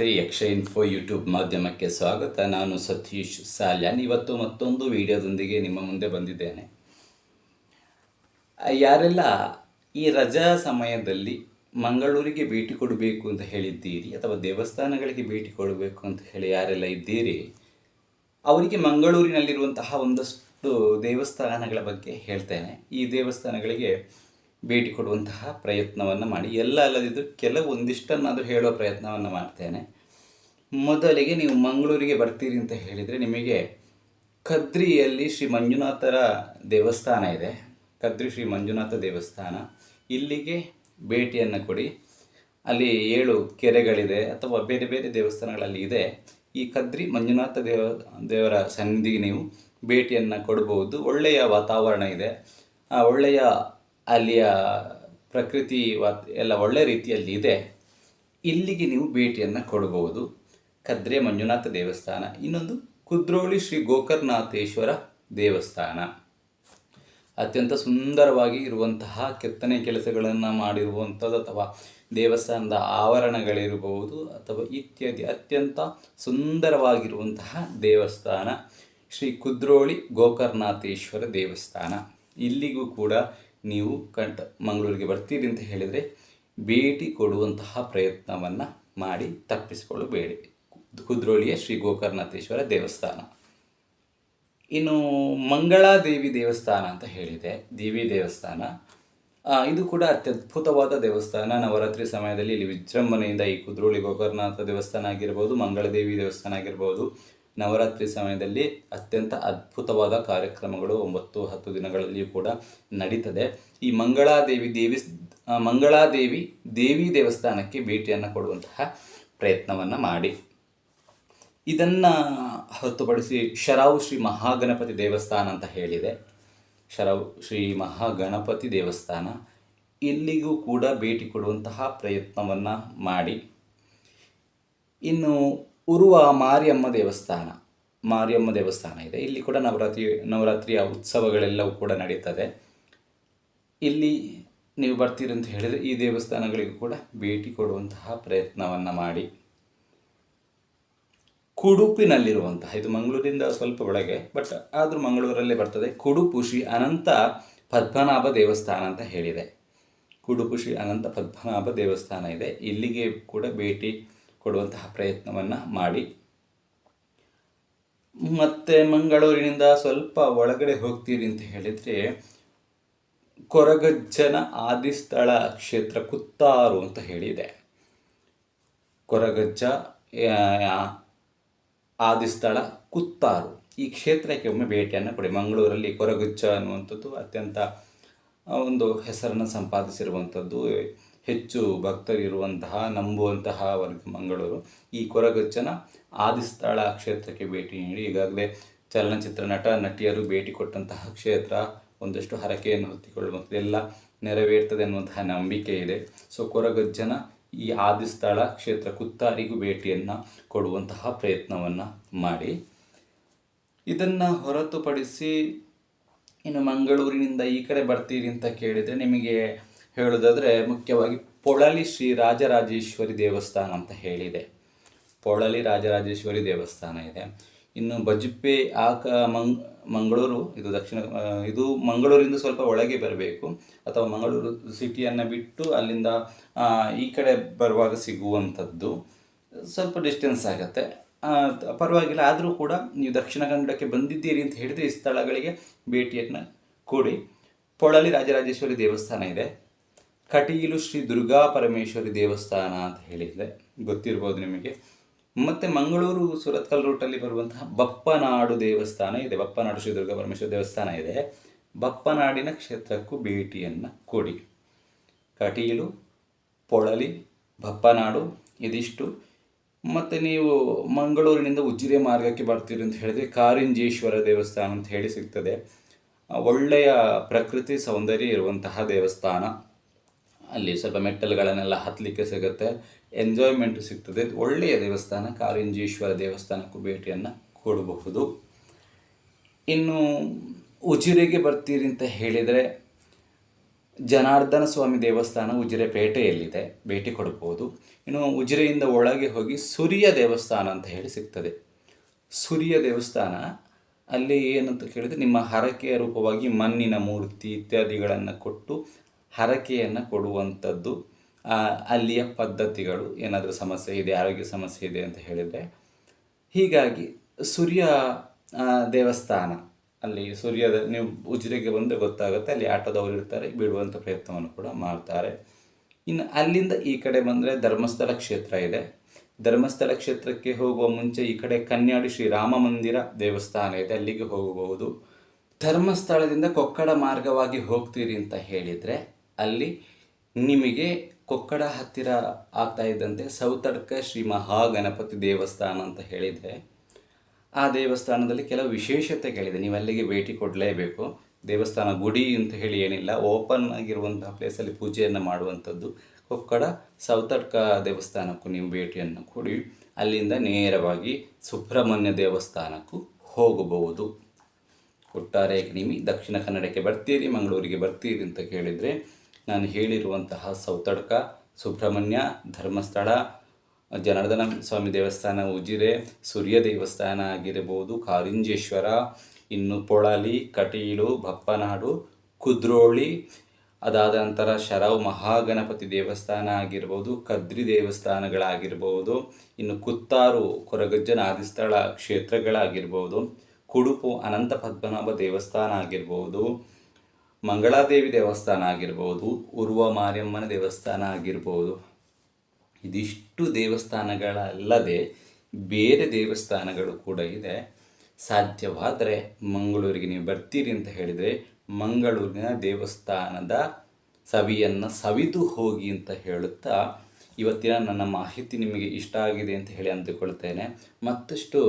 ನಮಸ್ತೆ ಯಕ್ಷ info YouTube ಮಾಧ್ಯಮಕ್ಕೆ ಸ್ವಾಗತ. ನಾನು ಸತೀಶ್ ಸಾಲ್ಯಾನ್. ಇವತ್ತು ಮತ್ತೊಂದು ವಿಡಿಯೋದೊಂದಿಗೆ ನಿಮ್ಮ ಮುಂದೆ ಬಂದಿದ್ದೇನೆ. ಯಾರೆಲ್ಲ ಈ ರಜಾ ಸಮಯದಲ್ಲಿ ಮಂಗಳೂರಿಗೆ ಭೇಟಿ ಕೊಡಬೇಕು ಅಂತ ಹೇಳಿದ್ದೀರಿ, ಅಥವಾ ದೇವಸ್ಥಾನಗಳಿಗೆ ಭೇಟಿ ಕೊಡಬೇಕು ಅಂತ ಹೇಳಿ ಯಾರೆಲ್ಲ ಇದ್ದೀರಿ, ಅವರಿಗೆ ಮಂಗಳೂರಿನಲ್ಲಿರುವಂತಹ ಒಂದಷ್ಟು ದೇವಸ್ಥಾನಗಳ ಬಗ್ಗೆ ಹೇಳ್ತೇನೆ. ಈ ದೇವಸ್ಥಾನಗಳಿಗೆ ಭೇಟಿ ಕೊಡುವಂತಹ ಪ್ರಯತ್ನವನ್ನು ಮಾಡಿ. ಎಲ್ಲ ಅಲ್ಲದಿದ್ದರೂ ಕೆಲವು ಒಂದಿಷ್ಟನ್ನಾದರೂ ಹೇಳೋ ಪ್ರಯತ್ನವನ್ನು ಮಾಡ್ತೇನೆ. ಮೊದಲಿಗೆ ನೀವು ಮಂಗಳೂರಿಗೆ ಬರ್ತೀರಿ ಅಂತ ಹೇಳಿದರೆ ನಿಮಗೆ ಕದ್ರಿಯಲ್ಲಿ ಶ್ರೀ ಮಂಜುನಾಥರ ದೇವಸ್ಥಾನ ಇದೆ. ಕದ್ರಿ ಶ್ರೀ ಮಂಜುನಾಥ ದೇವಸ್ಥಾನ. ಇಲ್ಲಿಗೆ ಭೇಟಿಯನ್ನು ಕೊಡಿ. ಅಲ್ಲಿ ಏಳು ಕೆರೆಗಳಿದೆ ಅಥವಾ ಬೇರೆ ಬೇರೆ ದೇವಸ್ಥಾನಗಳಲ್ಲಿ ಇದೆ. ಈ ಕದ್ರಿ ಮಂಜುನಾಥ ದೇವ, ದೇವರ ಸನ್ನಿಧಿಗೆ ನೀವು ಭೇಟಿಯನ್ನು ಕೊಡಬಹುದು ಒಳ್ಳೆಯ ವಾತಾವರಣ ಇದೆ. ಒಳ್ಳೆಯ ಅಲ್ಲಿಯ ಪ್ರಕೃತಿ ವಾತ್ ಎಲ್ಲ ಒಳ್ಳೆಯ ರೀತಿಯಲ್ಲಿ ಇದೆ. ಇಲ್ಲಿಗೆ ನೀವು ಭೇಟಿಯನ್ನು ಕೊಡಬಹುದು. ಕದ್ರೆ ಮಂಜುನಾಥ ದೇವಸ್ಥಾನ, ಇನ್ನೊಂದು ಕುದ್ರೋಳಿ ಶ್ರೀ ಗೋಕರ್ನಾಥೇಶ್ವರ ದೇವಸ್ಥಾನ. ಅತ್ಯಂತ ಸುಂದರವಾಗಿ ಇರುವಂತಹ ಕೆತ್ತನೆ ಕೆಲಸಗಳನ್ನು ಮಾಡಿರುವಂಥದ್ದು ಅಥವಾ ದೇವಸ್ಥಾನದ ಆವರಣಗಳಿರಬಹುದು ಅಥವಾ ಇತ್ಯಾದಿ ಅತ್ಯಂತ ಸುಂದರವಾಗಿರುವಂತಹ ದೇವಸ್ಥಾನ ಶ್ರೀ ಕುದ್ರೋಳಿ ಗೋಕರ್ನಾಥೇಶ್ವರ ದೇವಸ್ಥಾನ. ಇಲ್ಲಿಗೂ ಕೂಡ ನೀವು ಕಂಟ ಮಂಗಳೂರಿಗೆ ಬರ್ತೀರಿ ಅಂತ ಹೇಳಿದರೆ ಭೇಟಿ ಕೊಡುವಂತಹ ಪ್ರಯತ್ನವನ್ನು ಮಾಡಿ ತಪ್ಪಿಸಿಕೊಳ್ಳಬೇಡಿ. ಕುದ್ರೋಳಿಯ ಶ್ರೀ ಗೋಕರ್ಣಾಥೇಶ್ವರ ದೇವಸ್ಥಾನ. ಇನ್ನು ಮಂಗಳಾದೇವಿ ದೇವಸ್ಥಾನ ಅಂತ ಹೇಳಿದೆ. ದೇವಿ ದೇವಸ್ಥಾನ. ಇದು ಕೂಡ ಅತ್ಯದ್ಭುತವಾದ ದೇವಸ್ಥಾನ. ನವರಾತ್ರಿ ಸಮಯದಲ್ಲಿ ಇಲ್ಲಿ ವಿಜೃಂಭಣೆಯಿಂದ ಈ ಕುದ್ರೋಳಿ ಗೋಕರ್ಣನಾಥ ದೇವಸ್ಥಾನ ಆಗಿರ್ಬೋದು, ಮಂಗಳದೇವಿ ದೇವಸ್ಥಾನ ಆಗಿರ್ಬೋದು ನವರಾತ್ರಿ ಸಮಯದಲ್ಲಿ ಅತ್ಯಂತ ಅದ್ಭುತವಾದ ಕಾರ್ಯಕ್ರಮಗಳು ಒಂಬತ್ತು, ಹತ್ತು ದಿನಗಳಲ್ಲಿಯೂ ಕೂಡ ನಡೀತದೆ. ಈ ಮಂಗಳಾದೇವಿ ದೇವಿ ಮಂಗಳಾದೇವಿ ದೇವಿ ದೇವಸ್ಥಾನಕ್ಕೆ ಭೇಟಿಯನ್ನು ಕೊಡುವಂತಹ ಪ್ರಯತ್ನವನ್ನು ಮಾಡಿ. ಇದನ್ನು ಹೊರತುಪಡಿಸಿ ಶರಾವು ಶ್ರೀ ಮಹಾಗಣಪತಿ ದೇವಸ್ಥಾನ ಅಂತ ಹೇಳಿದೆ. ಶರಾವು ಶ್ರೀ ಮಹಾಗಣಪತಿ ದೇವಸ್ಥಾನ ಇಲ್ಲಿಗೂ ಕೂಡ ಭೇಟಿ ಕೊಡುವಂತಹ ಪ್ರಯತ್ನವನ್ನು ಮಾಡಿ. ಇನ್ನು ಉರುವ ಮಾರಿಯಮ್ಮ ದೇವಸ್ಥಾನ ಮಾರಿಯಮ್ಮ ದೇವಸ್ಥಾನ ಇದೆ. ಇಲ್ಲಿ ಕೂಡ ನವರಾತ್ರಿ, ನವರಾತ್ರಿಯ ಉತ್ಸವಗಳೆಲ್ಲವೂ ಕೂಡ ನಡೀತದೆ. ಇಲ್ಲಿ ನೀವು ಬರ್ತೀರಿ ಅಂತ ಹೇಳಿದರೆ ಈ ದೇವಸ್ಥಾನಗಳಿಗೂ ಕೂಡ ಭೇಟಿ ಕೊಡುವಂತಹ ಪ್ರಯತ್ನವನ್ನು ಮಾಡಿ. ಕುಡುಪಿನಲ್ಲಿರುವಂತಹ ಇದು ಮಂಗಳೂರಿಂದ ಸ್ವಲ್ಪ ಒಳಗೆ, ಬಟ್ ಆದರೂ ಮಂಗಳೂರಲ್ಲೇ ಬರ್ತದೆ. ಕುಡುಪು ಶ್ರೀ ಅನಂತ ಪದ್ಮನಾಭ ದೇವಸ್ಥಾನ ಅಂತ ಹೇಳಿದೆ. ಕುಡುಪು ಶ್ರೀ ಅನಂತ ಪದ್ಮನಾಭ ದೇವಸ್ಥಾನ ಇದೆ. ಇಲ್ಲಿಗೆ ಕೂಡ ಭೇಟಿ ಕೊಡುವಂತಹ ಪ್ರಯತ್ನವನ್ನು ಮಾಡಿ. ಮತ್ತು ಮಂಗಳೂರಿನಿಂದ ಸ್ವಲ್ಪ ಒಳಗಡೆ ಹೋಗ್ತೀರಿ ಅಂತ ಹೇಳಿದರೆ, ಕೊರಗಜ್ಜನ ಆದಿಸ್ಥಳ ಕ್ಷೇತ್ರ ಕುತ್ತಾರು ಅಂತ ಹೇಳಿದೆ. ಕೊರಗಜ್ಜ ಆದಿಸ್ಥಳ ಕುತ್ತಾರು. ಈ ಕ್ಷೇತ್ರಕ್ಕೆ ಒಮ್ಮೆ ಭೇಟಿಯನ್ನು ಕೊಡಿ. ಮಂಗಳೂರಲ್ಲಿ ಕೊರಗುಚ್ಚ ಅನ್ನುವಂಥದ್ದು ಅತ್ಯಂತ ಒಂದು ಹೆಸರನ್ನು ಸಂಪಾದಿಸಿರುವಂಥದ್ದು. ಹೆಚ್ಚು ಭಕ್ತರಿರುವಂತಹ, ನಂಬುವಂತಹ ವರ್ಗ ಮಂಗಳೂರು. ಈ ಕೊರಗಚ್ಚನ ಆದಿಸ್ಥಳ ಕ್ಷೇತ್ರಕ್ಕೆ ಭೇಟಿ ನೀಡಿ ಈಗಾಗಲೇ ಚಲನಚಿತ್ರ ನಟ, ನಟಿಯರು ಭೇಟಿ ಕೊಟ್ಟಂತಹ ಕ್ಷೇತ್ರ ಒಂದಷ್ಟು ಹರಕೆಯನ್ನು ಹೊತ್ತಿಕೊಳ್ಳುವಂಥದ್ದು ಎಲ್ಲ ನೆರವೇರ್ತದೆ ಅನ್ನುವಂತಹ ನಂಬಿಕೆ ಇದೆ. ಸೊ ಕೊರಗಜ್ಜನ ಈ ಆದಿಸ್ಥಳ ಕ್ಷೇತ್ರ ಕುತ್ತಾರಿಗೂ ಭೇಟಿಯನ್ನು ಕೊಡುವಂತಹ ಪ್ರಯತ್ನವನ್ನು ಮಾಡಿ. ಇದನ್ನು ಹೊರತುಪಡಿಸಿ ಇನ್ನು ಮಂಗಳೂರಿನಿಂದ ಈ ಕಡೆ ಬರ್ತೀರಿ ಅಂತ ಕೇಳಿದರೆ ನಿಮಗೆ ಹೇಳೋದಾದರೆ ಮುಖ್ಯವಾಗಿ ಪೊಳಲಿ ಶ್ರೀ ರಾಜರಾಜೇಶ್ವರಿ ದೇವಸ್ಥಾನ ಅಂತ ಹೇಳಿದೆ. ಪೊಳಲಿ ರಾಜರಾಜೇಶ್ವರಿ ದೇವಸ್ಥಾನ ಇದೆ. ಇನ್ನು ಬಜ್ಪೆ, ಆಕ, ಮಂಗ್, ಮಂಗಳೂರು, ಇದು ದಕ್ಷಿಣ ಇದು ಮಂಗಳೂರಿಂದ ಸ್ವಲ್ಪ ಒಳಗೆ ಬರಬೇಕು. ಅಥವಾ ಮಂಗಳೂರು ಸಿಟಿಯನ್ನು ಬಿಟ್ಟು ಅಲ್ಲಿಂದ ಈ ಕಡೆ ಬರುವಾಗ ಸಿಗುವಂಥದ್ದು. ಸ್ವಲ್ಪ ಡಿಸ್ಟೆನ್ಸ್ ಆಗುತ್ತೆ. ಪರವಾಗಿಲ್ಲ, ಆದರೂ ಕೂಡ ನೀವು ದಕ್ಷಿಣ ಕನ್ನಡಕ್ಕೆ ಬಂದಿದ್ದೀರಿ ಅಂತ ಹೇಳಿದರೆ ಈ ಸ್ಥಳಗಳಿಗೆ ಭೇಟಿಯನ್ನು ಕೊಡಿ. ಪೊಳಲಿ ರಾಜರಾಜೇಶ್ವರಿ ದೇವಸ್ಥಾನ ಇದೆ. ಕಟೀಲು ಶ್ರೀ ದುರ್ಗಾ ಪರಮೇಶ್ವರಿ ದೇವಸ್ಥಾನ ಅಂತ ಹೇಳಿದೆ ಗೊತ್ತಿರ್ಬೋದು ನಿಮಗೆ. ಮತ್ತು ಮಂಗಳೂರು ಸುರತ್ಕಲ್ ರೂಟಲ್ಲಿ ಬರುವಂತಹ ಬಪ್ಪನಾಡು ದೇವಸ್ಥಾನ ಇದೆ. ಬಪ್ಪನಾಡು ಶ್ರೀ ದುರ್ಗಾ ಪರಮೇಶ್ವರಿ ದೇವಸ್ಥಾನ ಇದೆ. ಬಪ್ಪನಾಡಿನ ಕ್ಷೇತ್ರಕ್ಕೂ ಭೇಟಿಯನ್ನು ಕೊಡಿ. ಕಟೀಲು, ಪೊಳಲಿ, ಬಪ್ಪನಾಡು ಇದಿಷ್ಟು. ಮತ್ತು ನೀವು ಮಂಗಳೂರಿನಿಂದ ಉಜ್ಜಿರೆ ಮಾರ್ಗಕ್ಕೆ ಬರ್ತೀರಿ ಅಂತ ಹೇಳಿದರೆ ಕಾರಿಂಜೇಶ್ವರ ದೇವಸ್ಥಾನ ಅಂತ ಹೇಳಿ ಸಿಗ್ತದೆ. ಒಳ್ಳೆಯ ಪ್ರಕೃತಿ ಸೌಂದರ್ಯ ಇರುವಂತಹ ದೇವಸ್ಥಾನ. ಅಲ್ಲಿ ಸ್ವಲ್ಪ ಮೆಟ್ಟಲುಗಳನ್ನೆಲ್ಲ ಹತ್ತಲಿಕ್ಕೆ ಸಿಗುತ್ತೆ. ಎಂಜಾಯ್ಮೆಂಟ್ ಸಿಗ್ತದೆ. ಒಳ್ಳೆಯ ದೇವಸ್ಥಾನ, ಕಾರಿಂಜೇಶ್ವರ ದೇವಸ್ಥಾನಕ್ಕೂ ಭೇಟಿಯನ್ನು ಕೊಡಬಹುದು. ಇನ್ನು ಉಜಿರೆಗೆ ಬರ್ತೀರಿ ಅಂತ ಹೇಳಿದರೆ ಜನಾರ್ದನ ಸ್ವಾಮಿ ದೇವಸ್ಥಾನ ಉಜಿರೆ ಪೇಟೆಯಲ್ಲಿದೆ ಭೇಟಿ ಕೊಡಬಹುದು. ಇನ್ನು ಉಜಿರೆಯಿಂದ ಒಳಗೆ ಹೋಗಿ ಸೂರ್ಯ ದೇವಸ್ಥಾನ ಅಂತ ಹೇಳಿ ಸಿಗ್ತದೆ. ಸೂರ್ಯ ದೇವಸ್ಥಾನ, ಅಲ್ಲಿ ಏನಂತ ಕೇಳಿದರೆ ನಿಮ್ಮ ಹರಕೆಯ ರೂಪವಾಗಿ ಮಣ್ಣಿನ ಮೂರ್ತಿ ಇತ್ಯಾದಿಗಳನ್ನು ಕೊಟ್ಟು ಹರಕೆಯನ್ನು ಕೊಡುವಂಥದ್ದು ಅಲ್ಲಿಯ ಪದ್ಧತಿಗಳು, ಏನಾದರೂ ಸಮಸ್ಯೆ ಇದೆ, ಆರೋಗ್ಯ ಸಮಸ್ಯೆ ಇದೆ ಅಂತ ಹೇಳಿದರೆ, ಹೀಗಾಗಿ ಸೂರ್ಯ ದೇವಸ್ಥಾನ, ಅಲ್ಲಿ ಸೂರ್ಯದ, ನೀವು ಉಜಿರೆಗೆ ಬಂದರೆ ಗೊತ್ತಾಗುತ್ತೆ, ಅಲ್ಲಿ ಆಟೋದವರು ಇರ್ತಾರೆ, ಬಿಡುವಂಥ ಪ್ರಯತ್ನವನ್ನು ಕೂಡ ಮಾಡ್ತಾರೆ. ಇನ್ನು ಅಲ್ಲಿಂದ ಈ ಕಡೆ ಬಂದರೆ ಧರ್ಮಸ್ಥಳ ಕ್ಷೇತ್ರ ಇದೆ. ಧರ್ಮಸ್ಥಳ ಕ್ಷೇತ್ರಕ್ಕೆ ಹೋಗುವ ಮುಂಚೆ ಈ ಕಡೆ ಕನ್ಯಾಡಿ ಶ್ರೀ ರಾಮ ಮಂದಿರ ದೇವಸ್ಥಾನ ಇದೆ, ಅಲ್ಲಿಗೆ ಹೋಗಬಹುದು. ಧರ್ಮಸ್ಥಳದಿಂದ ಕೊಕ್ಕಡ ಮಾರ್ಗವಾಗಿ ಹೋಗ್ತೀರಿ ಅಂತ ಹೇಳಿದರೆ ಅಲ್ಲಿ ನಿಮಗೆ ಕೊಕ್ಕಡ ಹತ್ತಿರ ಆಗ್ತಾ ಇದ್ದಂತೆ ಸೌತಡ್ಕ ಶ್ರೀ ಮಹಾಗಣಪತಿ ದೇವಸ್ಥಾನ ಅಂತ ಹೇಳಿದೆ. ಆ ದೇವಸ್ಥಾನದಲ್ಲಿ ಕೆಲವು ವಿಶೇಷತೆಗಳಿದೆ. ನೀವು ಅಲ್ಲಿಗೆ ಭೇಟಿ ಕೊಡಲೇಬೇಕು. ದೇವಸ್ಥಾನ ಗುಡಿ ಅಂತ ಹೇಳಿ ಏನಿಲ್ಲ. ಓಪನ್ ಆಗಿರುವಂತಹ ಪ್ಲೇಸಲ್ಲಿ ಪೂಜೆಯನ್ನು ಮಾಡುವಂಥದ್ದು ಕೊಕ್ಕಡ ಸೌತಡ್ಕ ದೇವಸ್ಥಾನಕ್ಕೂ ನೀವು ಭೇಟಿಯನ್ನು ಕೊಡಿ. ಅಲ್ಲಿಂದ ನೇರವಾಗಿ ಸುಬ್ರಹ್ಮಣ್ಯ ದೇವಸ್ಥಾನಕ್ಕೂ ಹೋಗಬಹುದು. ಒಟ್ಟಾರೆ ನಿಮಿ ದಕ್ಷಿಣ ಕನ್ನಡಕ್ಕೆ ಬರ್ತೀರಿ, ಮಂಗಳೂರಿಗೆ ಬರ್ತೀರಿ ಅಂತ ಕೇಳಿದರೆ ನಾನು ಹೇಳಿರುವಂತಹ ಸೌತಡ್ಕ, ಸುಬ್ರಹ್ಮಣ್ಯ, ಧರ್ಮಸ್ಥಳ, ಜನಾರ್ದನ ಸ್ವಾಮಿ ದೇವಸ್ಥಾನ, ಉಜಿರೆ, ಸೂರ್ಯ ದೇವಸ್ಥಾನ ಆಗಿರಬಹುದು, ಕಾರಿಂಜೇಶ್ವರ, ಇನ್ನು ಪೊಳಲಿ, ಕಟೀಲು ಬಪ್ಪನಾಡು ಕುದ್ರೋಳಿ, ಅದಾದ ನಂತರ ಶರವ್ ಮಹಾಗಣಪತಿ ದೇವಸ್ಥಾನ ಆಗಿರ್ಬೋದು ಕದ್ರಿ ದೇವಸ್ಥಾನಗಳಾಗಿರ್ಬೋದು ಇನ್ನು ಕುತ್ತಾರು ಕೊರಗಜ್ಜನ ಆದಿಸ್ಥಳ ಕ್ಷೇತ್ರಗಳಾಗಿರ್ಬೋದು ಕುಡುಪು ಅನಂತ ಪದ್ಮನಾಭ ದೇವಸ್ಥಾನ ಆಗಿರ್ಬೋದು ಮಂಗಳಾದೇವಿ ದೇವಸ್ಥಾನ ಆಗಿರ್ಬೋದು, ಉರ್ವ ಮಾರಿಯಮ್ಮನ ದೇವಸ್ಥಾನ ಆಗಿರ್ಬೋದು, ಇದಿಷ್ಟು ದೇವಸ್ಥಾನಗಳಲ್ಲದೆ ಬೇರೆ ದೇವಸ್ಥಾನಗಳು ಕೂಡ ಇದೆ. ಸಾಧ್ಯವಾದರೆ ಮಂಗಳೂರಿಗೆ ನೀವು ಬರ್ತೀರಿ ಅಂತ ಹೇಳಿದರೆ ಮಂಗಳೂರಿನ ದೇವಸ್ಥಾನದ ಸವಿಯನ್ನು ಸವಿದು ಹೋಗಿ ಅಂತ ಹೇಳುತ್ತಾ ಇವತ್ತಿನ ನನ್ನ ಮಾಹಿತಿ ನಿಮಗೆ ಇಷ್ಟ ಆಗಿದೆ ಅಂತ ಹೇಳಿ ಅಂದುಕೊಳ್ತೇನೆ. ಮತ್ತಷ್ಟು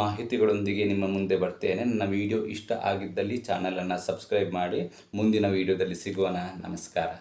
ಮಾಹಿತಿಗಳೊಂದಿಗೆ ನಿಮ್ಮ ಮುಂದೆ ಬರ್ತೇನೆ. ನನ್ನ ವಿಡಿಯೋ ಇಷ್ಟ ಆಗಿದ್ದಲ್ಲಿ ಚಾನಲನ್ನು ಸಬ್ಸ್ಕ್ರೈಬ್ ಮಾಡಿ. ಮುಂದಿನ ವಿಡಿಯೋದಲ್ಲಿ ಸಿಗೋಣ ನಮಸ್ಕಾರ.